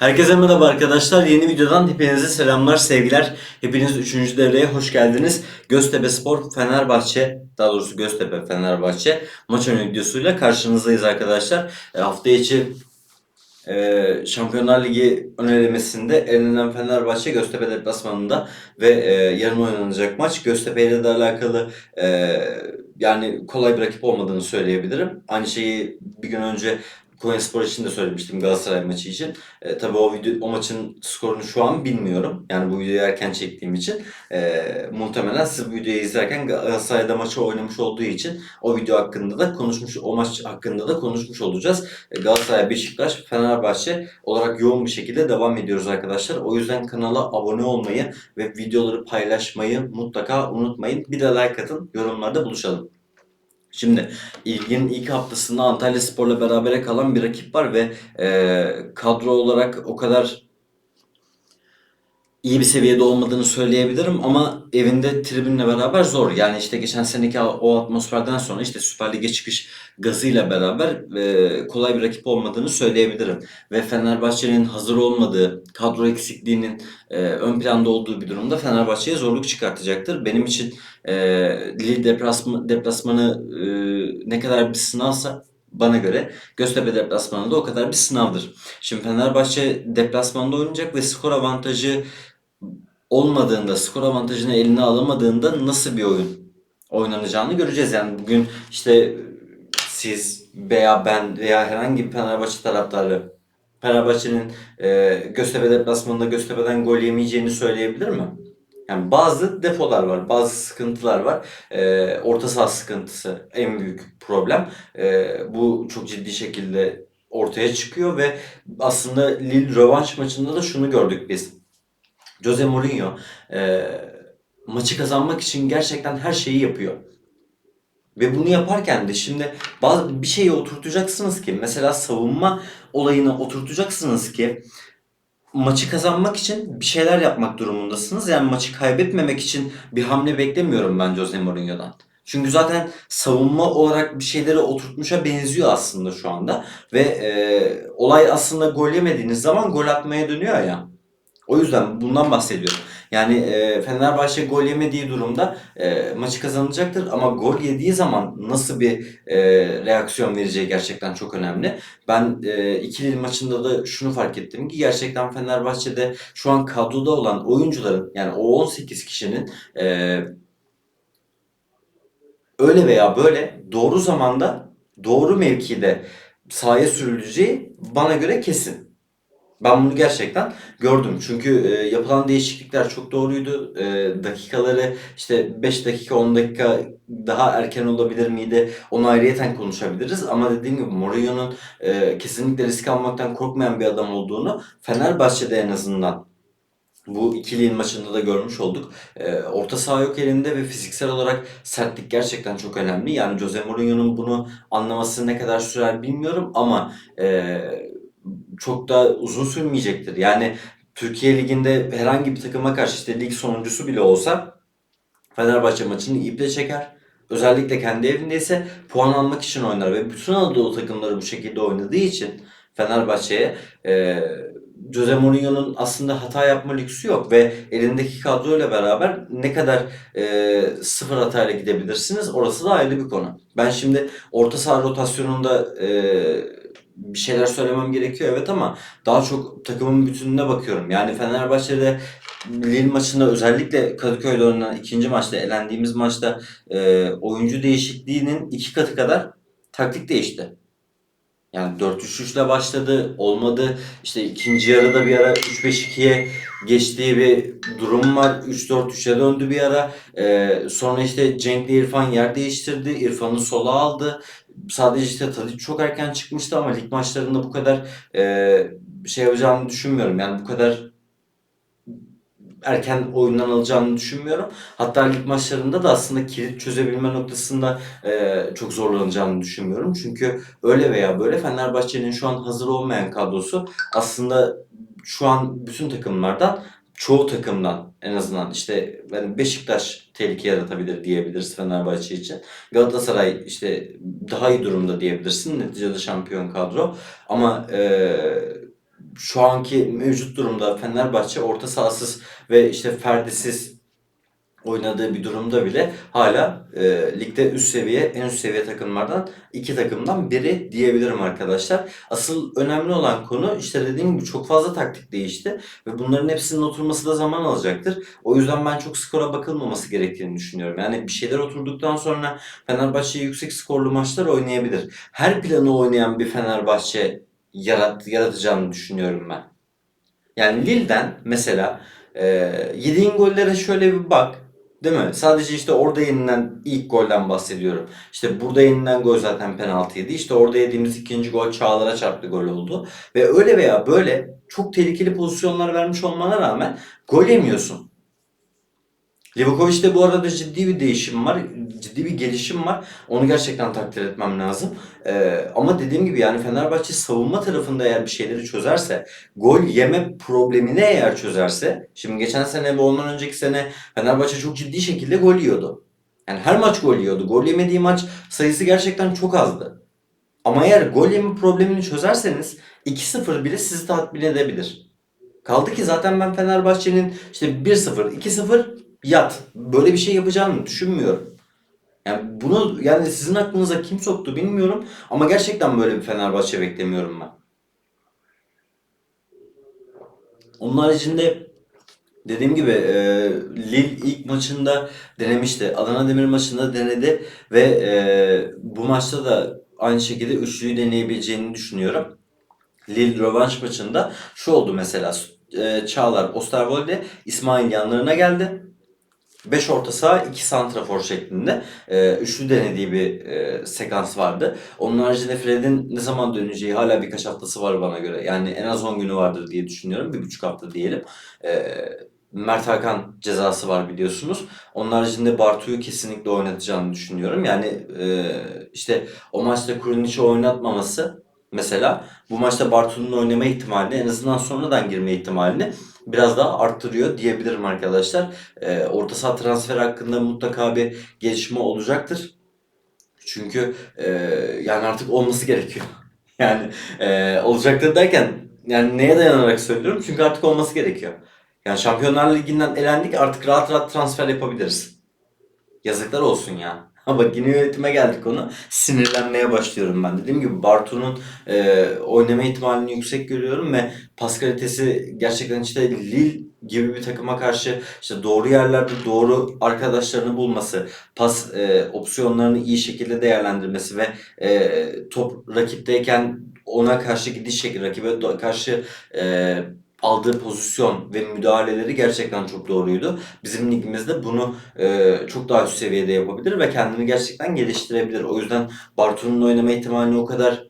Herkese merhaba arkadaşlar. Yeni videodan hepinize selamlar, sevgiler. Hepiniz 3. devreye hoş geldiniz. Göztepe Spor Fenerbahçe, daha doğrusu Göztepe Fenerbahçe maç önü videosuyla karşınızdayız arkadaşlar. E, hafta içi e, Şampiyonlar Ligi önerilmesinde elenen Fenerbahçe Göztepe deplasmanında ve e, yarın oynanacak maç Göztepe ile de alakalı e, yani kolay bir rakip olmadığını söyleyebilirim. Aynı şeyi bir gün önce Konyaspor için de söylemiştim Galatasaray maçı için. E, tabii o video o maçın skorunu şu an bilmiyorum. Yani bu videoyu erken çektiğim için e, muhtemelen siz bu videoyu izlerken Galatasaray'da maçı oynamış olduğu için o video hakkında da konuşmuş o maç hakkında da konuşmuş olacağız. E, Galatasaray, Beşiktaş, Fenerbahçe olarak yoğun bir şekilde devam ediyoruz arkadaşlar. O yüzden kanala abone olmayı ve videoları paylaşmayı mutlaka unutmayın. Bir de like atın, yorumlarda buluşalım. Şimdi ilginin ilk haftasında Antalya Spor'la berabere kalan bir rakip var ve e, kadro olarak o kadar iyi bir seviyede olmadığını söyleyebilirim ama evinde tribünle beraber zor. Yani işte geçen seneki o atmosferden sonra işte Süper Lig'e çıkış gazıyla beraber e, kolay bir rakip olmadığını söyleyebilirim. Ve Fenerbahçe'nin hazır olmadığı, kadro eksikliğinin e, ön planda olduğu bir durumda Fenerbahçe'ye zorluk çıkartacaktır. Benim için e, Lille deplasma, deplasmanı e, ne kadar bir sınavsa bana göre Göztepe deplasmanı da o kadar bir sınavdır. Şimdi Fenerbahçe deplasmanda oynayacak ve skor avantajı olmadığında, skor avantajını eline alamadığında nasıl bir oyun oynanacağını göreceğiz. Yani bugün işte siz veya ben veya herhangi bir Fenerbahçe taraftarı Fenerbahçe'nin e, Göztepe deplasmanında Göztepe'den gol yemeyeceğini söyleyebilir mi? Yani bazı defolar var, bazı sıkıntılar var. E, orta saha sıkıntısı en büyük problem. E, bu çok ciddi şekilde ortaya çıkıyor ve aslında Lille rövanş maçında da şunu gördük biz. Jose Mourinho e, maçı kazanmak için gerçekten her şeyi yapıyor. Ve bunu yaparken de şimdi bazı bir şeyi oturtacaksınız ki mesela savunma olayını oturtacaksınız ki maçı kazanmak için bir şeyler yapmak durumundasınız. Yani maçı kaybetmemek için bir hamle beklemiyorum ben Jose Mourinho'dan. Çünkü zaten savunma olarak bir şeyleri oturtmuşa benziyor aslında şu anda. Ve e, olay aslında gol yemediğiniz zaman gol atmaya dönüyor ya. O yüzden bundan bahsediyorum. Yani e, Fenerbahçe gol yemediği durumda e, maçı kazanacaktır ama gol yediği zaman nasıl bir e, reaksiyon vereceği gerçekten çok önemli. Ben e, ikili maçında da şunu fark ettim ki gerçekten Fenerbahçe'de şu an kadroda olan oyuncuların yani o 18 kişinin e, öyle veya böyle doğru zamanda doğru mevkide sahaya sürüleceği bana göre kesin. Ben bunu gerçekten gördüm. Çünkü e, yapılan değişiklikler çok doğruydu. E, dakikaları işte 5 dakika 10 dakika daha erken olabilir miydi? Onu ayrıyeten konuşabiliriz. Ama dediğim gibi Mourinho'nun e, kesinlikle risk almaktan korkmayan bir adam olduğunu Fenerbahçe'de en azından bu ikiliğin maçında da görmüş olduk. E, orta saha yok elinde ve fiziksel olarak sertlik gerçekten çok önemli. Yani Jose Mourinho'nun bunu anlaması ne kadar sürer bilmiyorum ama e, çok da uzun sürmeyecektir. Yani Türkiye Ligi'nde herhangi bir takıma karşı işte lig sonuncusu bile olsa Fenerbahçe maçını iple çeker. Özellikle kendi evindeyse puan almak için oynar ve bütün Anadolu takımları bu şekilde oynadığı için Fenerbahçe'ye e, Jose Mourinho'nun aslında hata yapma lüksü yok ve elindeki kadroyla beraber ne kadar e, sıfır hatayla gidebilirsiniz orası da ayrı bir konu. Ben şimdi orta saha rotasyonunda e, bir şeyler söylemem gerekiyor evet ama daha çok takımın bütününe bakıyorum. Yani Fenerbahçe'de Lille maçında özellikle Kadıköy'de oynanan ikinci maçta elendiğimiz maçta e, oyuncu değişikliğinin iki katı kadar taktik değişti. Yani 4-3-3 ile başladı. Olmadı. İşte ikinci yarıda bir ara 3-5-2'ye geçtiği bir durum var. 3-4-3'e döndü bir ara. Ee, sonra işte Cenk'le İrfan yer değiştirdi. İrfan'ı sola aldı. Sadece işte Tadic çok erken çıkmıştı ama lig maçlarında bu kadar e, şey yapacağını düşünmüyorum. Yani bu kadar erken oyundan alacağını düşünmüyorum. Hatta lig maçlarında da aslında kilit çözebilme noktasında e, çok zorlanacağını düşünmüyorum. Çünkü öyle veya böyle Fenerbahçe'nin şu an hazır olmayan kadrosu aslında şu an bütün takımlardan çoğu takımdan en azından işte yani Beşiktaş tehlike yaratabilir diyebiliriz Fenerbahçe için. Galatasaray işte daha iyi durumda diyebilirsin. Neticede şampiyon kadro. Ama e, şu anki mevcut durumda Fenerbahçe orta sahasız ve işte Ferdi'siz oynadığı bir durumda bile hala e, ligde üst seviye, en üst seviye takımlardan iki takımdan biri diyebilirim arkadaşlar. Asıl önemli olan konu işte dediğim gibi çok fazla taktik değişti ve bunların hepsinin oturması da zaman alacaktır. O yüzden ben çok skora bakılmaması gerektiğini düşünüyorum. Yani bir şeyler oturduktan sonra Fenerbahçe yüksek skorlu maçlar oynayabilir. Her planı oynayan bir Fenerbahçe yarat, yaratacağını düşünüyorum ben. Yani Lille'den mesela e, yediğin gollere şöyle bir bak. Değil mi? Sadece işte orada yenilen ilk golden bahsediyorum. İşte burada yenilen gol zaten penaltıydı. İşte orada yediğimiz ikinci gol Çağlar'a çarptı gol oldu. Ve öyle veya böyle çok tehlikeli pozisyonlar vermiş olmana rağmen gol yemiyorsun. Livakovic'te bu arada ciddi bir değişim var. Ciddi bir gelişim var. Onu gerçekten takdir etmem lazım. Ee, ama dediğim gibi yani Fenerbahçe savunma tarafında eğer bir şeyleri çözerse, gol yeme problemini eğer çözerse, şimdi geçen sene ve ondan önceki sene Fenerbahçe çok ciddi şekilde gol yiyordu. Yani her maç gol yiyordu. Gol yemediği maç sayısı gerçekten çok azdı. Ama eğer gol yeme problemini çözerseniz 2-0 bile sizi tatmin edebilir. Kaldı ki zaten ben Fenerbahçe'nin işte 1-0, 2-0 yat. Böyle bir şey yapacağını düşünmüyorum. Yani bunu yani sizin aklınıza kim soktu bilmiyorum ama gerçekten böyle bir Fenerbahçe beklemiyorum ben. Onun haricinde dediğim gibi e, Lille ilk maçında denemişti. Adana Demir maçında denedi ve e, bu maçta da aynı şekilde üçlüyü deneyebileceğini düşünüyorum. Lille rövanş maçında şu oldu mesela. E, Çağlar, Osterwolde, İsmail yanlarına geldi. 5 orta saha 2 santrafor şeklinde e, üçlü denediği bir e, sekans vardı. Onun haricinde Fred'in ne zaman döneceği hala birkaç haftası var bana göre. Yani en az 10 günü vardır diye düşünüyorum. Bir buçuk hafta diyelim. E, Mert Hakan cezası var biliyorsunuz. Onun haricinde Bartu'yu kesinlikle oynatacağını düşünüyorum. Yani e, işte o maçta Kuruniç'i oynatmaması mesela bu maçta Bartu'nun oynama ihtimalini en azından sonradan girme ihtimalini biraz daha arttırıyor diyebilirim arkadaşlar. Ee, orta saha transfer hakkında mutlaka bir gelişme olacaktır. Çünkü e, yani artık olması gerekiyor. Yani e, olacaktır derken yani neye dayanarak söylüyorum? Çünkü artık olması gerekiyor. Yani Şampiyonlar Ligi'nden elendik artık rahat rahat transfer yapabiliriz. Yazıklar olsun ya. Ha bak yine yönetime geldik onu. Sinirlenmeye başlıyorum ben. Dediğim gibi Bartu'nun e, oynama ihtimalini yüksek görüyorum ve pas kalitesi gerçekten işte Lille gibi bir takıma karşı işte doğru yerlerde doğru arkadaşlarını bulması, pas e, opsiyonlarını iyi şekilde değerlendirmesi ve e, top rakipteyken ona karşı gidiş şekli, rakibe karşı e, aldığı pozisyon ve müdahaleleri gerçekten çok doğruydu. Bizim ligimizde bunu e, çok daha üst seviyede yapabilir ve kendini gerçekten geliştirebilir. O yüzden Bartu'nun oynama ihtimalini o kadar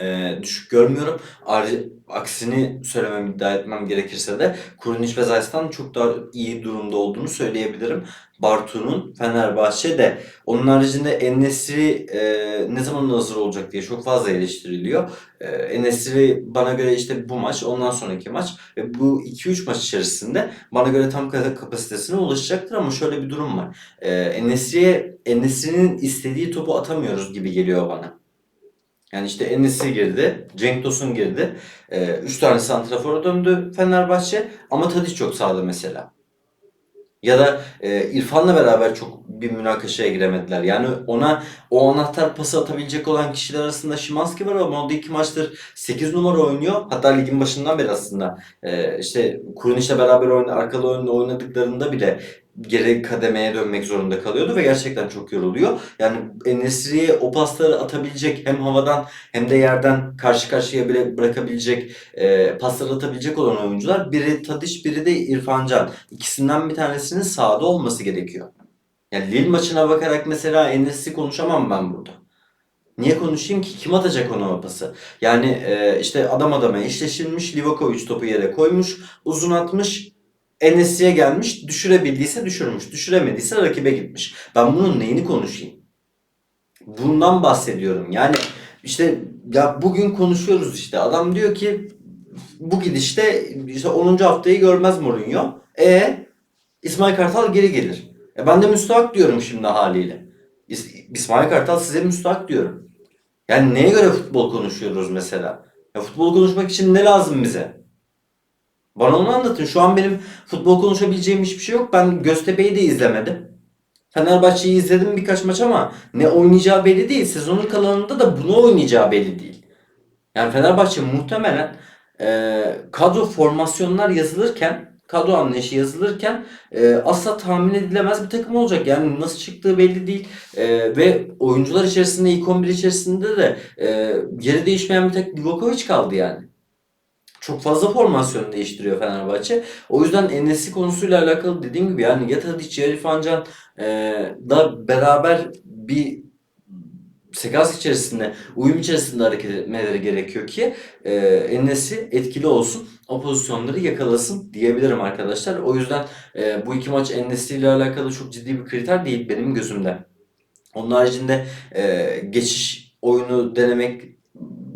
e, düşük görmüyorum. Ayrıca aksini söylemem iddia etmem gerekirse de Kurunic ve Zayt'tan çok daha iyi durumda olduğunu söyleyebilirim. Bartu'nun Fenerbahçe'de. Onun haricinde En-Nesyri e, ne zaman hazır olacak diye çok fazla eleştiriliyor. E, En-Nesyri bana göre işte bu maç, ondan sonraki maç ve bu 2-3 maç içerisinde bana göre tam kapasitesine ulaşacaktır ama şöyle bir durum var. E, En-Nesyri'ye En-Nesyri'nin istediği topu atamıyoruz gibi geliyor bana. Yani işte Enes'i girdi, Cenk Tosun girdi. 3 tane santrafora döndü Fenerbahçe ama Tadiç yok sahada mesela. Ya da e, İrfan'la beraber çok bir münakaşaya giremediler. Yani ona o anahtar pası atabilecek olan kişiler arasında Şimanski var ama o da iki maçtır 8 numara oynuyor. Hatta ligin başından beri aslında e, işte Kuruniş'le beraber oyna, arkalı oyunda oynadıklarında bile geri kademeye dönmek zorunda kalıyordu ve gerçekten çok yoruluyor. Yani Enesri'ye o pasları atabilecek hem havadan hem de yerden karşı karşıya bile bırakabilecek e, pasları atabilecek olan oyuncular biri Tadiç biri de İrfan Can. İkisinden bir tanesinin sahada olması gerekiyor. Yani Lille maçına bakarak mesela Enes'i konuşamam ben burada. Niye konuşayım ki? Kim atacak ona o pası? Yani e, işte adam adama eşleşilmiş, Livakovic topu yere koymuş, uzun atmış, Enes'e gelmiş, düşürebildiyse düşürmüş, düşüremediyse rakibe gitmiş. Ben bunun neyini konuşayım? Bundan bahsediyorum. Yani işte ya bugün konuşuyoruz işte. Adam diyor ki bu gidişte işte 10. haftayı görmez Mourinho. E İsmail Kartal geri gelir. E ben de müstahak diyorum şimdi haliyle. İs- İsmail Kartal size müstahak diyorum. Yani neye göre futbol konuşuyoruz mesela? Ya futbol konuşmak için ne lazım bize? Bana onu anlatın. Şu an benim futbol konuşabileceğim hiçbir şey yok. Ben Göztepe'yi de izlemedim. Fenerbahçe'yi izledim birkaç maç ama ne oynayacağı belli değil. Sezonun kalanında da bunu oynayacağı belli değil. Yani Fenerbahçe muhtemelen e, kadro formasyonlar yazılırken, kadro anlayışı yazılırken e, asla tahmin edilemez bir takım olacak. Yani nasıl çıktığı belli değil. E, ve oyuncular içerisinde, ilk 11 içerisinde de e, yeri değişmeyen bir tek Livakovic kaldı yani. Çok fazla formasyon değiştiriyor Fenerbahçe. O yüzden Enes'i konusuyla alakalı dediğim gibi yani ya Tadic ya İrfan Can e, da beraber bir sekans içerisinde, uyum içerisinde hareket etmeleri gerekiyor ki e, Enes'i etkili olsun, o pozisyonları yakalasın diyebilirim arkadaşlar. O yüzden e, bu iki maç Enes'i ile alakalı çok ciddi bir kriter değil benim gözümde. Onun haricinde e, geçiş oyunu denemek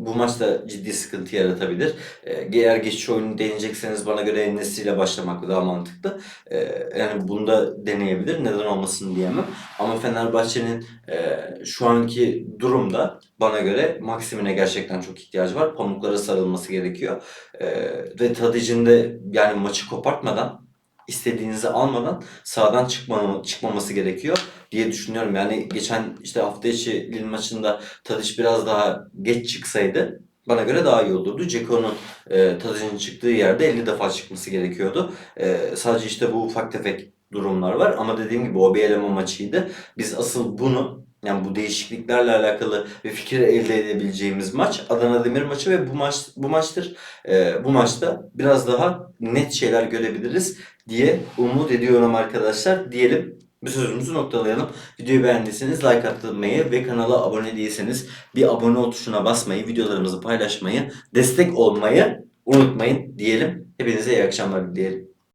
bu maçta ciddi sıkıntı yaratabilir. E, eğer geçiş oyunu deneyecekseniz bana göre Enes'i ile başlamak daha mantıklı. E, yani bunu da deneyebilir. Neden olmasın diyemem. Ama Fenerbahçe'nin e, şu anki durumda bana göre Maksim'ine gerçekten çok ihtiyacı var. Pamuklara sarılması gerekiyor. E, ve Tadic'in de yani maçı kopartmadan istediğinizi almadan sağdan çıkmama, çıkmaması gerekiyor diye düşünüyorum. Yani geçen işte hafta içi Lille maçında Tadic biraz daha geç çıksaydı bana göre daha iyi olurdu. Ceko'nun e, Tadic'in çıktığı yerde 50 defa çıkması gerekiyordu. E, sadece işte bu ufak tefek durumlar var ama dediğim gibi o bir eleme maçıydı. Biz asıl bunu yani bu değişikliklerle alakalı bir fikir elde edebileceğimiz maç Adana Demir maçı ve bu maç bu maçtır. E, bu maçta biraz daha net şeyler görebiliriz diye umut ediyorum arkadaşlar. Diyelim bir sözümüzü noktalayalım. Videoyu beğendiyseniz like atmayı ve kanala abone değilseniz bir abone ol tuşuna basmayı, videolarımızı paylaşmayı, destek olmayı unutmayın diyelim. Hepinize iyi akşamlar dileyelim.